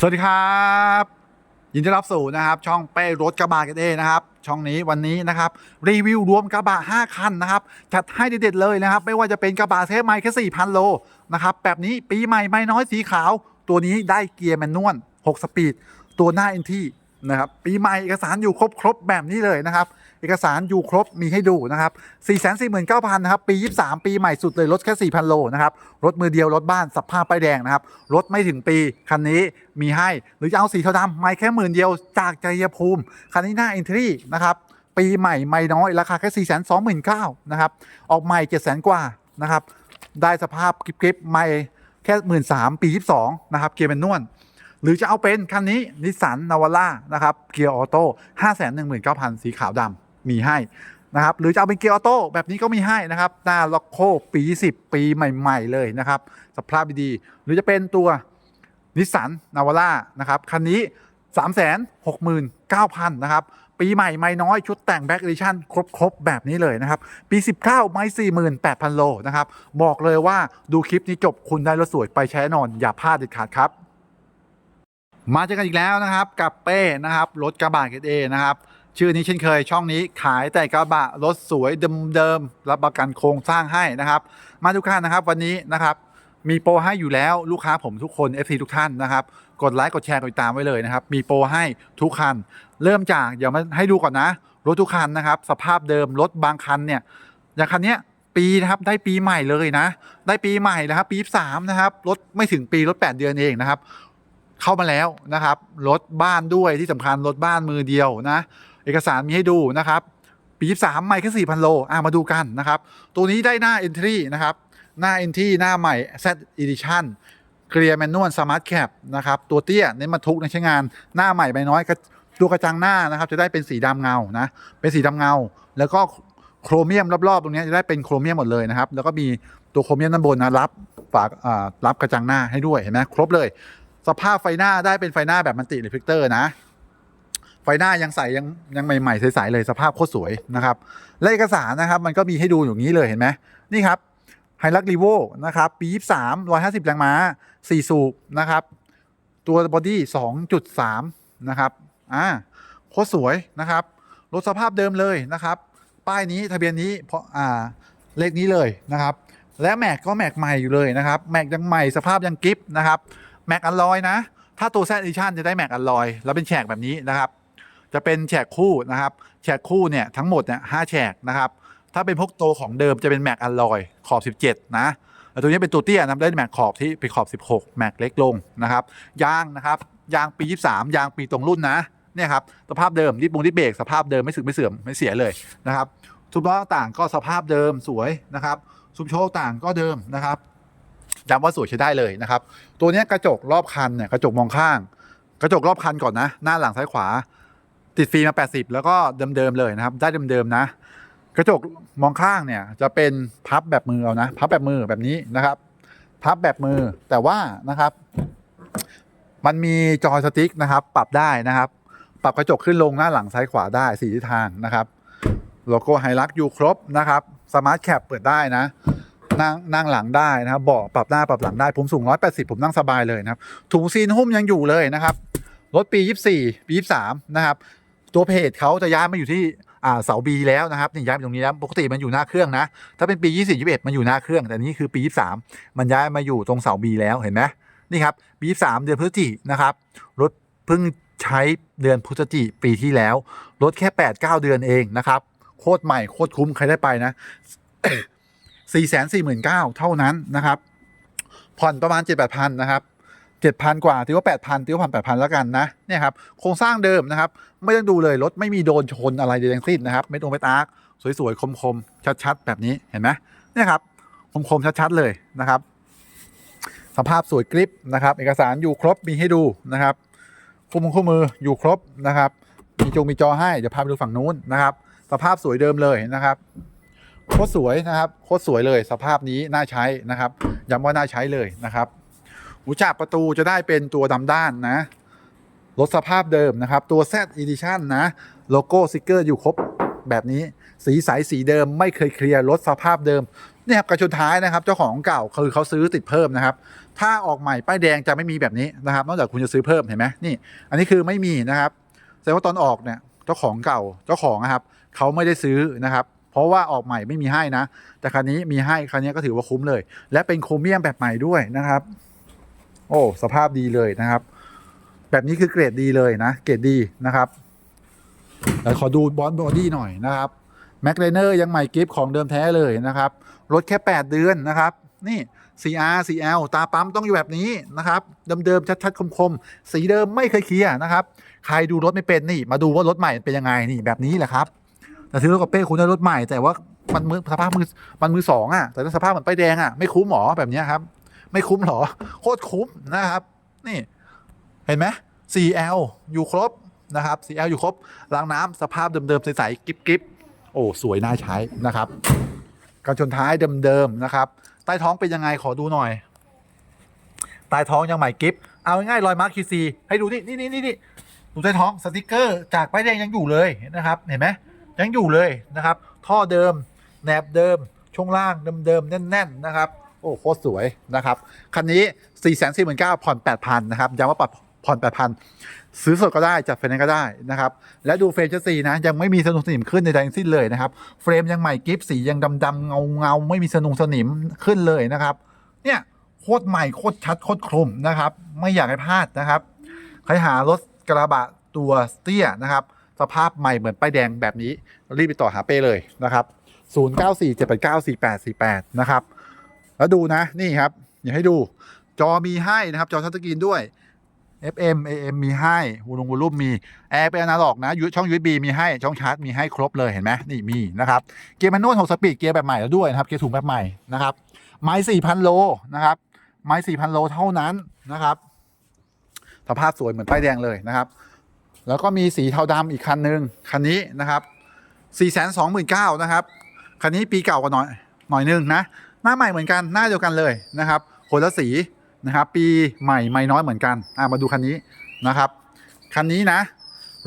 สวัสดีครับ ยินดีต้อนรับสู่นะครับ ช่องเป้รถกระบะกันเองนะครับ ช่องนี้วันนี้นะครับรีวิวรวมกระบะ5คันนะครับจัดให้เด็ดๆเลยนะครับ ไม่ว่าจะเป็นกระบะเทปไมค์แค่4,000โลนะครับแบบนี้ปีใหม่ไม่น้อยสีขาว ตัวนี้ได้เกียร์แมนนวล6สปีด ตัวหน้าเอ็นทีนะครับปีใหม่เอกสารอยู่ครบครบแบบนี้เลยนะครับ เอกสารอยู่ครบมีให้ดูนะครับ 449,000นะครับ ปี 23 ปีใหม่สุดเลยรถแค่ 4,000 โลนะครับ รถมือเดียวรถบ้านสภาพป้ายแดงนะครับ รถไม่ถึงปี คันนี้มีให้ หรือจะเอาสีเทาดำไม่แค่หมื่นเดียวจากใจยภูมิ คันนี้หน้าเอนทรีนะครับ ปีใหม่ไม่น้อย ราคาแค่4 2 9 0 0 0นะครับ ออกใหม่7 0 0 0 0กว่านะครับ ได้สภาพกริบๆไม่แค่หมื่นสามปี22นะครับ เกียร์เป็นนวลหรือจะเอาเป็นคันนี้นิสสันนาวาร่านะครับ เกียร์ออโต้ห้าแสนหนึ่งหมื่นเก้าพันสีขาวดำ มีให้นะครับหรือจะเอาเป็นเกียร์ออโต้แบบนี้ก็มีให้นะครับหน้าล็อกโคปี 10 ปีใหม่ ๆ เลยนะครับสภาพดีหรือจะเป็นตัวนิสสันนาวาร่านะครับคันนี้ 3 6 9 0 0 0นะครับปีใหม่ไม่น้อยชุดแต่งแบ็กเอดิชั่นครบ ๆ แบบนี้เลยนะครับ ปี 19 ไม่ 48,000 โลนะครับ บอกเลยว่าดูคลิปนี้จบคุณได้รถสวยไปใช้นอน อย่าพลาดเด็ดขาดครับ มาเจอกันอีกแล้วนะครับ กับเป้นะครับ รถกระบะเกรดเอนะครับ ชื่อนี้เช่นเคยช่องนี้ขายแต่กระบะรถสวยเดิมๆรับประกันโครงสร้างให้นะครับ มาทุกท่านนะครับวันนี้นะครับมีโปรให้อยู่แล้วลูกค้าผมทุกคน FC ทุกท่านนะครับ กดไลค์กดแชร์กดติดตามไว้เลยนะครับ มีโปรให้ทุกคัน เริ่มจากเดี๋ยวมาให้ดูก่อนนะ รถทุกคันนะครับ สภาพเดิมรถบางคันเนี่ยอย่างคันเนี้ยปีนะครับได้ปีใหม่เลยนะ ได้ปีใหม่นะครับ ปีสามนะครับรถไม่ถึงปีรถ 8 เดือนเองนะครับ เข้ามาแล้วนะครับรถบ้านด้วยที่สำคัญรถบ้านมือเดียวนะเอกสารมีให้ดูนะครับ ปี 23 ใหม่แค่4,000 โลอะมาดูกันนะครับ ตัวนี้ได้หน้า Entry นะครับ หน้า Entry หน้าใหม่ Z Edition เกลียร์แมนนวลสมาร์ทแคปนะครับ ตัวเตี้ยเน้นมาทุกในใช้งานหน้าใหม่ใบน้อยกระตัวกระจังหน้านะครับ จะได้เป็นสีดำเงานะ เป็นสีดำเงา แล้วก็โครเมียมรอบๆ ตรงนี้จะได้เป็นโครเมียมหมดเลยนะครับ แล้วก็มีตัวโครเมียมด้านบนนะรับฝากรับกระจังหน้าให้ด้วยเห็นไหมครบเลย สภาพไฟหน้าได้เป็นไฟหน้าแบบมันติรีเฟล็กเตอร์นะ ฟหน้ายังใสยังยังใหม่ๆใสๆเลยสภาพโคตรสวยนะครับและเอกสารนะครับมันก็มีให้ดูอย่างนี้เลยเห็นไหมนี่ครับไฮลักรีโวนะครับปี 23 150 แรงม้า 4 สูบนะครับ ตัวบอดี้ 2.3 นะครับอ่าโคตรสวยนะครับรถสภาพเดิมเลยนะครับ ป้ายนี้ทะเบียนนี้เพราะอ่าเลขนี้เลยนะครับ และแม็กก็แม็กใหม่อยู่เลยนะครับแม็กยังใหม่สภาพยังกิฟนะครับแม็กอัลลอยนะ ถ้าตัวแซดดิชันจะได้แม็กอัลลอยแล้วเป็นแฉกแบบนี้นะครับ จะเป็นแฉกคู่นะครับแฉกคู่เนี่ยทั้งหมดเนี่ยห้าแฉกนะครับถ้าเป็นพวกโตของเดิมจะเป็นแม็กอลลอยขอบ 17 นะแต่ตัวนี้เป็นตัวเตี้ยนะได้แม็กขอบที่เป็นขอบ 16 แม็กเล็กลงนะครับยางนะครับยางปี 23 ยางปีตรงรุ่นนะเนี่ยครับสภาพเดิมดิบงดิเบรกสภาพเดิมไม่สึกไม่เสื่อมไม่เสียเลยนะครับซุปล้อต่างก็สภาพเดิมสวยนะครับซุปโชว์ต่างก็เดิมนะครับย้ำว่าสวยใช้ได้เลยนะครับ ตัวนี้กระจกรอบคันเนี่ยกระจกมองข้าง กระจกรอบคันก่อนนะ หน้าหลังซ้ายขวา ติดฟิล์มมา 80 แล้วก็เดิมๆเลยนะครับ ได้เดิมๆนะ กระจกมองข้างเนี่ยจะเป็นพับแบบมือเอานะ พับแบบมือแบบนี้นะครับ พับแบบมือแต่ว่านะครับ มันมีจอยสติ๊กนะครับ ปรับได้นะครับ ปรับกระจกขึ้นลงหน้าหลังซ้ายขวาได้สี่ทิศทางนะครับโลโก้ไฮลักอยู่ครบนะครับสมาร์ทแคปเปิดได้นะนั่งนั่งหลังได้นะครับเบาะปรับหน้าปรับหลังได้ผมสูง 180 ผมนั่งสบายเลยนะครับ ถุงซีนหุ้มยังอยู่เลยนะครับ รถปี 24 ปี 23 นะครับ ตัวเพจเขาจะย้ายมาอยู่ที่อ่าเสาบีแล้วนะครับนี่ย้ายไปตรงนี้แล้วปกติมันอยู่หน้าเครื่องนะ ถ้าเป็นปี 20 21 มันอยู่หน้าเครื่อง แต่นี่คือปี 23 มันย้ายมาอยู่ตรงเสาบีแล้วเห็นไหมนี่ครับปี 23 เดือนพฤศจิกนะครับรถเพิ่งใช้เดือนพฤศจิกปีที่แล้วรถแค่ 8-9 เดือนเองนะครับโคตรใหม่โคตรคุ้มใครได้ไปนะสี่แสนสี่หมื่นเก้าเท่านั้นนะครับผ่อนประมาณเจ็ดแปดพันนะครับ เจ็ดพันกว่าตีว่าแปดพันตีว่าผ่อนแปดพันแล้วกันนะเนี่ยครับโครงสร้างเดิมนะครับไม่ต้องดูเลยรถไม่มีโดนชนอะไรใดทั้งสิ้นนะครับไม่ตรงไม่ตากสวยๆคมๆชัดๆ แบบนี้เห็นไหมเนี่ยครับคมๆชัดๆเลยนะครับสภาพสวยกริปนะครับ เอกสารอยู่ครบมีให้ดูนะครับคู่มือคู่มืออยู่ครบนะครับมีจงมีจอให้เดี๋ยวพาไปดูฝั่งนู้นนะครับ สภาพสวยเดิมเลยนะครับโคตรสวยนะครับโคตรสวยเลย สภาพนี้น่าใช้นะครับย้ำว่าน่าใช้เลยนะครับ หูจับประตูจะได้เป็นตัวดำด้านนะรถสภาพเดิมนะครับ ตัว Z Edition นะ โลโก้สติกเกอร์อยู่ครบแบบนี้สีใสสีเดิมไม่เคยเคลียร์รถสภาพเดิมเนี่ยครับกระชนท้ายนะครับ เจ้าของเก่าคือเขาซื้อติดเพิ่มนะครับ ถ้าออกใหม่ป้ายแดงจะไม่มีแบบนี้นะครับ นอกจากคุณจะซื้อเพิ่มเห็นไหมนี่ อันนี้คือไม่มีนะครับแสดงว่าตอนออกเนี่ยเจ้าของเก่าเจ้าของนะครับเขาไม่ได้ซื้อนะครับ เพราะว่าออกใหม่ไม่มีให้นะ แต่คันนี้มีให้คันนี้ก็ถือว่าคุ้มเลย และเป็นโครเมียมแบบใหม่ด้วยนะครับ โอ้สภาพดีเลยนะครับ แบบนี้คือเกรดดีเลยนะ เกรดดีนะครับแล้วขอดูบอลบอดี้หน่อยนะครับแม็กเลเนอร์ยังใหม่กิฟของเดิมแท้เลยนะครับรถแค่ 8 เดือนนะครับ นี่ CR CL ตาปั๊มต้องอยู่แบบนี้นะครับ เดิมๆ ชัดๆ คมๆ สีเดิมไม่เคยเคลียร์นะครับ ใครดูรถไม่เป็นนี่ มาดูว่ารถใหม่เป็นยังไงนี่แบบนี้แหละครับ แต่ซื้อรถกับเป้คุณได้รถใหม่แต่ว่ามันมือสภาพมือมันมือสองอะแต่ถ้าสภาพเหมือนป้ายแดงอะไม่คุ้มหรอแบบนี้ครับ ไม่คุ้มหรอ โคตรคุ้มนะครับ นี่เห็นไหม CL อยู่ครบนะครับ CL อยู่ครบล้างน้ำสภาพเดิมๆใสๆกิ๊บๆโอ้สวยน่าใช้นะครับการชนท้ายเดิมๆนะครับ ใต้ท้องเป็นยังไงขอดูหน่อย ใต้ท้องยังใหม่กิฟเอาง่ายๆรอยมาร์คคีซีให้ดูนี่นี่นี่นี่นี่ดูใต้ท้องสติกเกอร์ จากป้ายแดงยังอยู่เลยนะครับ เห็นไหมยังอยู่เลยนะครับ ท่อเดิมแหนบเดิมช่วงล่างเดิมๆแน่น ๆ นะครับ โอ้โคตรสวยนะครับ คันนี้ 4 4 9 0 0ผ่อน 8,000 นะครับย้ำว่าปัดผ่อน 8,000 ซื้อสดก็ได้จัดไฟแนก็ได้นะครับ และดูเฟรมชั้นสีนะ ยังไม่มีสนุงสนิมขึ้นในใดทั้งสิ้นเลยนะครับ เฟรมยังใหม่กิฟสียังดำๆเงาเงาไม่มีสนุงสนิมขึ้นเลยนะครับ เนี่ยโคตรใหม่โคตรชัดโคตรคมนะครับ ไม่อยากให้พลาดนะครับใครหารถกระบะตัวเตี้ยนะครับ สภาพใหม่เหมือนป้ายแดงแบบนี้รีบไปต่อหาเป้เลยนะครับ0947894848 นะครับ แล้วดูนะนี่ครับ อยากให้ดูจอมีให้นะครับจอทัชสกรีนด้วย FM AM มีให้วูลงวูลุ่มมีแอร์เป็นอนาล็อกนะยูช่อง USB มีให้ช่องชาร์จมีให้ครบเลยเห็นไหมนี่มีนะครับเกียร์แมนนวล6สปีดเกียร์แบบใหม่แล้วด้วยนะครับเกียร์ถุงแบบใหม่นะครับไม้4,000 โลนะครับไม้4,000 โลเท่านั้นนะครับสภาพสวยเหมือนป้ายแดงเลยนะครับ แล้วก็มีสีเทาดำอีกคันหนึ่งคันนี้นะครับ429,000นะครับคันนี้ปีเก่ากว่าหน่อยหน่อยหนึงนะ หน้าใหม่เหมือนกันหน้าเดียวกันเลยนะครับคนละสีนะครับ ปีใหม่ไม่น้อยเหมือนกันอะมาดูคันนี้นะครับคันนี้นะ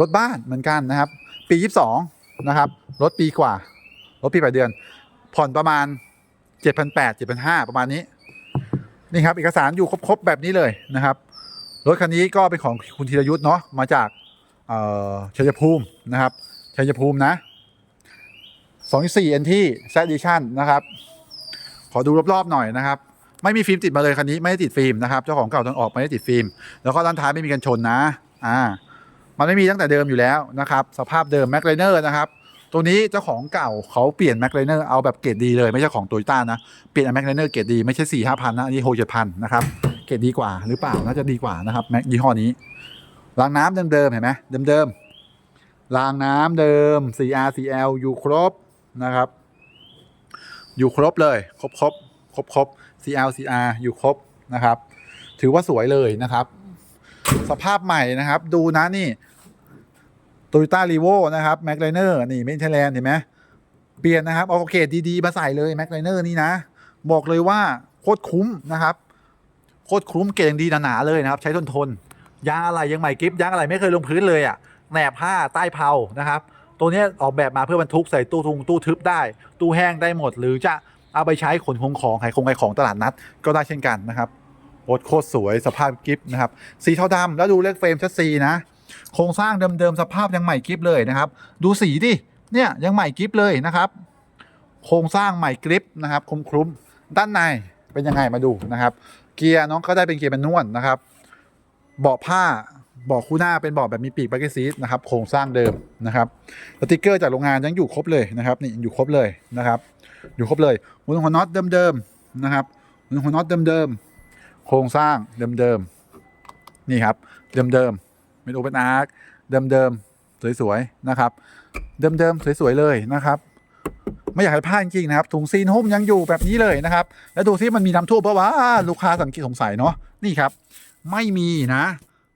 รถบ้านเหมือนกันนะครับ ปี 22 นะครับ รถปีกว่า รถปีแปดเดือน ผ่อนประมาณ 7,800 7,500 ประมาณนี้ นี่ครับ เอกสารอยู่ครบ ๆ แบบนี้เลยนะครับ รถคันนี้ก็เป็นของคุณธีรยุทธ์เนาะมาจากเชัยภูมินะครับชัยภูมินะ24 NT Z Edition นะครับ ขอดูรอบๆหน่อยนะครับ ไม่มีฟิล์มติดมาเลยคันนี้ไม่ได้ติดฟิล์มนะครับเจ้าของเก่าตอนออกไม่ได้ติดฟิล์มแล้วก็ด้านท้ายไม่มีกันชนนะอ่ามันไม่มีตั้งแต่เดิมอยู่แล้วนะครับสภาพเดิมแม็กไลเนอร์นะครับตัวนี้เจ้าของเก่าเขาเปลี่ยนแม็กไลเนอร์เอาแบบเกรดดีเลยไม่ใช่ของโตโยต้านะเปลี่ยนแม็กไลเนอร์เกรดดีไม่ใช่สี่ห้าพันนะอันนี้หกเจ็ดพันนะครับเกรดดีกว่าหรือเปล่าน่าจะดีกว่านะครับแม็กยี่ห้อนี้รางน้ำเดิมๆเห็นไหมเดิมๆรางน้ำเดิม CR CL อยู่ครบนะครับ อยู่ครบเลย ครบครบครบครบ CL CR อยู่ครบนะครับ ถือว่าสวยเลยนะครับ สภาพใหม่นะครับ ดูนะนี่ Toyota r e v o นะครับ m a c l i n e r นี่เมนเทแลนเห็นไหมเปลี่ยนนะครับเอาเกรดดีๆมาใส่เลย m a c l i n e r นี่นะ บอกเลยว่าโคตรคุ้มนะครับ โคตรคุ้มเกรดอย่างดีหนาๆเลยนะครับ ใช้ทนทนยางอะไรยังใหม่กริฟยางอะไรไม่เคยลงพื้นเลยอะ่ะแหนบผ้าใต้เผานะครับ ตัวนี้ออกแบบมาเพื่อบรรทุกใส่ตู้ทุงตู้ทึบได้ ตู้แห้งได้หมด หรือจะเอาไปใช้ขนของของขายของขายของตลาดนัด ก็ได้เช่นกันนะครับโคตรโคตรสวยสภาพกิฟนะครับสีเทาดำแล้วดูเลขเฟรมชัดซีนะ โครงสร้างเดิมๆสภาพยังใหม่กิฟเลยนะครับ ดูสีดิเนี่ยยังใหม่กิฟเลยนะครับ โครงสร้างใหม่กริปนะครับคมคลุ้มด้านในเป็นยังไงมาดูนะครับ เกียร์น้องก็ได้เป็นเกียร์แมนนวลนะครับ เบาะผ้า บาะคู่หน้าเป็นเบาะแบบมีปีกบ็กเกอร์ซีทนะครับโครงสร้างเดิมนะครับสติกเกอร์จากโรงงานยังอยู่ครบเลยนะครับนี่อยู่ครบเลยนะครับ อยู่ครบเลยหัวหัวน็อตเดิมๆนะครับหัวหัวน็อตเดิมๆโครงสร้างเดิมๆนี่ครับเดิมๆเป็นโอเปนอาร์คเดิมๆสวยๆนะครับเดิมๆสวยๆเลยนะครับไม่อยากให้พลาดจริงนะครับถุงซีนหุ้มยังอยู่แบบนี้เลยนะครับ แล้วดูที่มันมีน้ำท่วมเพราะว่าลูกค้าสังเกตสงสัยเนาะนี่ครับ ไม่มีนะ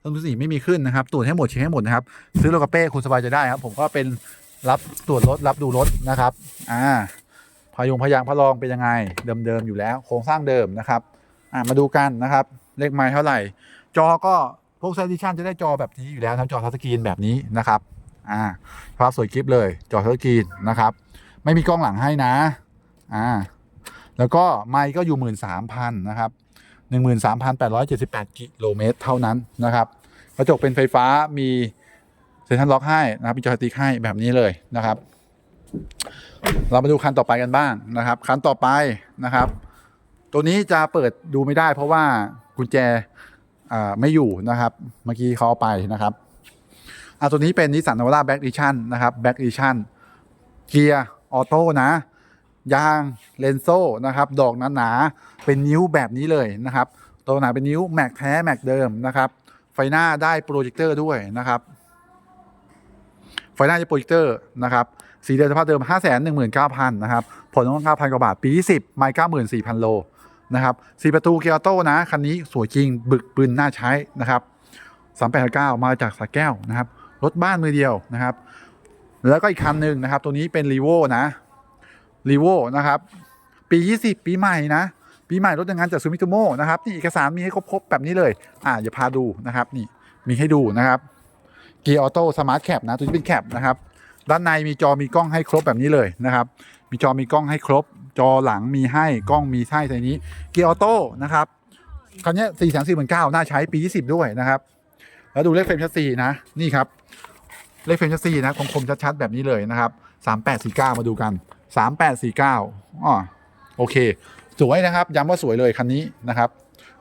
ต้นทุนสีไม่มีขึ้นนะครับตรวจให้หมดเช็คให้หมดนะครับ ซื้อรถกระเป้คุณสบายใจได้ครับ ผมก็เป็นรับตรวจรถรับดูรถนะครับ อ่าพายงพยางพะลองเป็นยังไง เดิมๆอยู่แล้ว โครงสร้างเดิมนะครับ อ่ามาดูกันนะครับ เลขไม้เท่าไหร่ จอก็พวกเซนดิชันจะได้จอแบบนี้อยู่แล้วทั้งจอทัชสกรีนแบบนี้นะครับ อ่าภาพสวยคลิปเลยจอทัชสกรีนนะครับ ไม่มีกล้องหลังให้นะ อ่า แล้วก็ไมค์ก็อยู่หมื่นสามพันนะครับ 13,878 กิโลเมตรเท่านั้นนะครับกระจกเป็นไฟฟ้ามีเซ็นทรัลล็อกให้นะครับมีจอยสติ๊กให้แบบนี้เลยนะครับ เรามาดูคันต่อไปกันบ้างนะครับ คันต่อไปนะครับ ตัวนี้จะเปิดดูไม่ได้เพราะว่ากุญแจไม่อยู่นะครับ เมื่อกี้เขาเอาไปนะครับอ่าตัวนี้เป็นนิสสันนวาร่าแบ็กดิชั่นนะครับแบ็กดิชั่นเกียร์ออโต้นะ ยางเลนโซ่นะครับ ดอกหนาๆเป็นนิ้วแบบนี้เลยนะครับ ตัวหนาเป็นนิ้วแม็กแท้แม็กเดิมนะครับ ไฟหน้าได้โปรเจคเตอร์ด้วยนะครับ ไฟหน้าจะโปรเจคเตอร์นะครับสีเดิมสภาพเดิม 5 1 9 0 0 0นะครับผลต้อง9,000 กว่าบาท ปี 10 ไม่94,000 โล นะครับสีประตูเกียร์โต้นะ คันนี้สวยจริง บึกบึนน่าใช้นะครับ3899มาจากสระแก้วนะครับ รถบ้านมือเดียวนะครับ แล้วก็อีกคันหนึ่งนะครับ ตัวนี้เป็นรีโวนะ รีโวนะครับ ปี 20 ปีใหม่นะ ปีใหม่รถยังงานจากซูมิโตโมนะครับ นี่เอกสารมีให้ครบๆแบบนี้เลย อ่าอย่าพาดูนะครับ นี่มีให้ดูนะครับเกียร์ออโต้สมาร์ทแคปนะตัวนี้เป็นแคปนะครับด้านในมีจอมีกล้องให้ครบแบบนี้เลยนะครับ มีจอมีกล้องให้ครบ จอหลังมีให้กล้องมีให้ในนี้ เกียร์ออโต้นะครับคันนี้สี่แสนสี่หมื่นเก้าน่าใช้ปี 20 ด้วยนะครับ แล้วดูเลขเฟรมชัสซีนะ นี่ครับ เลขเฟรมชัสซีนะคมคมๆชัดๆแบบนี้เลยนะครับสามแปดสี่เก้ามาดูกัน สามแปดสี่เก้าอ๋อโอเค สวยนะครับย้ำว่าสวยเลยคันนี้นะครับ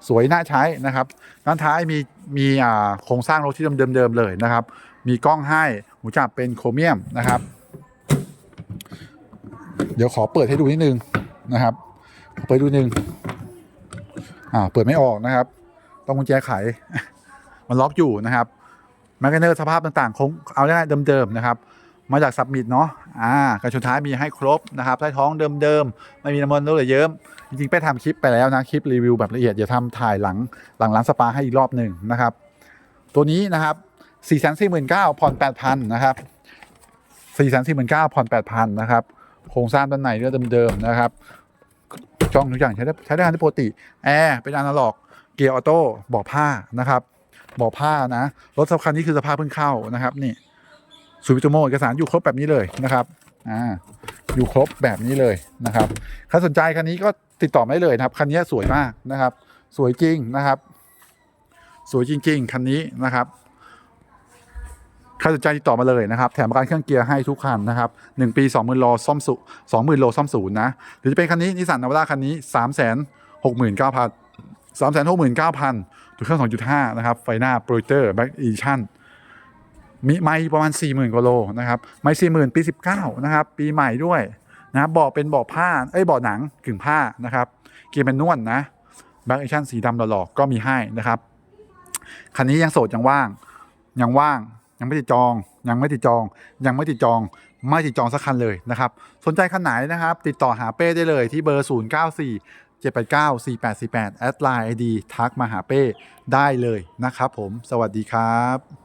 สวยน่าใช้นะครับด้านท้ายมีมีอ่าโครงสร้างรถที่เดิมๆเลยนะครับ มีกล้องให้หูจับเป็นโครเมียมนะครับ เดี๋ยวขอเปิดให้ดูนิดนึงนะครับเปิดดูนิดนึงอ่าเปิดไม่ออกนะครับ ต้องกุญแจไข มันล็อกอยู่นะครับแมกเนอร์สภาพต่างๆคงเอาได้เดิมๆนะครับ มาจากสับมิดเนาะอ่ากระชุนท้ายมีให้ครบนะครับใต้ท้องเดิมๆไม่มีน้ำมันเลยเยิ้มจริงๆไปทำคลิปไปแล้วนะคลิปรีวิวแบบละเอียดอย่าทำถ่ายหลังหลังร้านสปาให้อีกรอบหนึ่งนะครับ ตัวนี้นะครับ4 4 9 0 0 0ผ่อน8,000นะครับ4 4 9 0 0 0ผ่อน8,000นะครับโครงสร้างด้านในเรื่องเดิมๆนะครับช่องทุกอย่างใช้ได้ใช้ได้ตามปกติแอร์เป็นอนาล็อกเกียร์ออโต้บาะผ้านะครับบาะผ้านะรถสำคัญนี้คือสภาพเพิ่งเข้านะครับนี่ สูบิโตโมเอกสารอยู่ครบแบบนี้เลยนะครับอ่าอยู่ครบแบบนี้เลยนะครับใครสนใจคันนี้ก็ติดต่อไม่เลยนะครับคันนี้สวยมากนะครับ สวยจริงนะครับ สวยจริง ๆคันนี้นะครับใครสนใจติดต่อมาเลยนะครับ แถมประกันเครื่องเกียร์ให้ทุกคันนะครับหนึ่งปีสองหมื่นโลซ่อมสุสองหมื่นโลซ่อมศูนย์นะหรือจะเป็นคันนี้นิสสันนาวาร่าคันนี้สามแสนหกหมื่นเก้าพันสามแสนหกหมื่นเก้าพันตัวเครื่องสองจุดห้านะครับไฟหน้าโปรเจคเตอร์แบ็กอีชั่น มีไม่ประมาณ 4 0,000กว่าโลนะครับไม่40,000ปี 19 นะครับ ปีใหม่ด้วยนะครับเบาเป็นเบาะผ้าเอ้ยเบาะหนังกึ่งผ้านะครับเกียร์เป็นนวลนะแบ็กแอชั่นสีดำหล่อๆก็มีให้นะครับคันนี้ยังโสดยังว่าง ยังว่าง ยังไม่ติดจอง ยังไม่ติดจอง ยังไม่ติดจอง ไม่ติดจองสักคันเลยนะครับ สนใจคันไหนนะครับ ติดต่อหาเป้ได้เลยที่เบอร์ 0 9 4 7 8 9 4 8 4 8แอดไลน์ไอดีทักมาหาเป้ได้เลยนะครับผม สวัสดีครับ